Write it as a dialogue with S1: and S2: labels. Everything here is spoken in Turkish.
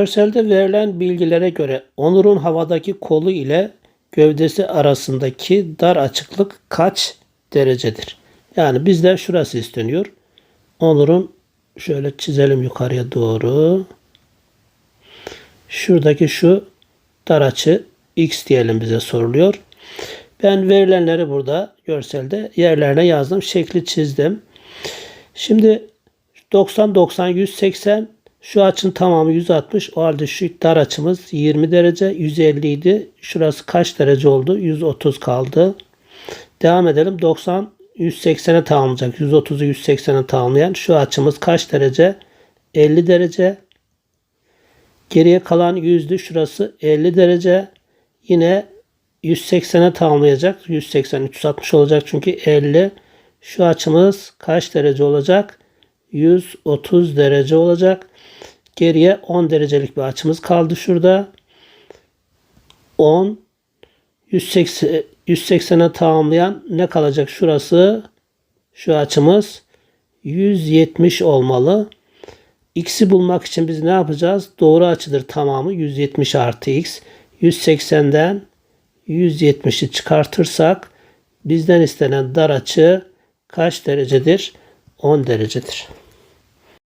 S1: Görselde verilen bilgilere göre Onur'un havadaki kolu ile gövdesi arasındaki dar açıklık kaç derecedir? Yani bizden şurası isteniyor. Onur'un şöyle çizelim yukarıya doğru. Şuradaki şu dar açı x diyelim bize soruluyor. Ben verilenleri burada görselde yerlerine yazdım. Şekli çizdim. Şimdi 90, 90, 180 şu açının tamamı 160. O halde şu dar açımız 20 derece. 150 idi. Şurası kaç derece oldu? 130 kaldı. Devam edelim. 90, 180'e tamamlayacak. 130'u 180'e tamamlayan şu açımız kaç derece? 50 derece. Geriye kalan yüzdü. Şurası 50 derece. Yine 180'e tamamlayacak. 180, 360 olacak çünkü 50. Şu açımız kaç derece olacak? 130 derece olacak. Geriye 10 derecelik bir açımız kaldı şurada. 10 180 180'e tamamlayan ne kalacak şurası? Şu açımız 170 olmalı. X'i bulmak için biz ne yapacağız? Doğru açıdır tamamı 170 artı X. 180'den 170'i çıkartırsak bizden istenen dar açı kaç derecedir? 10 derecedir.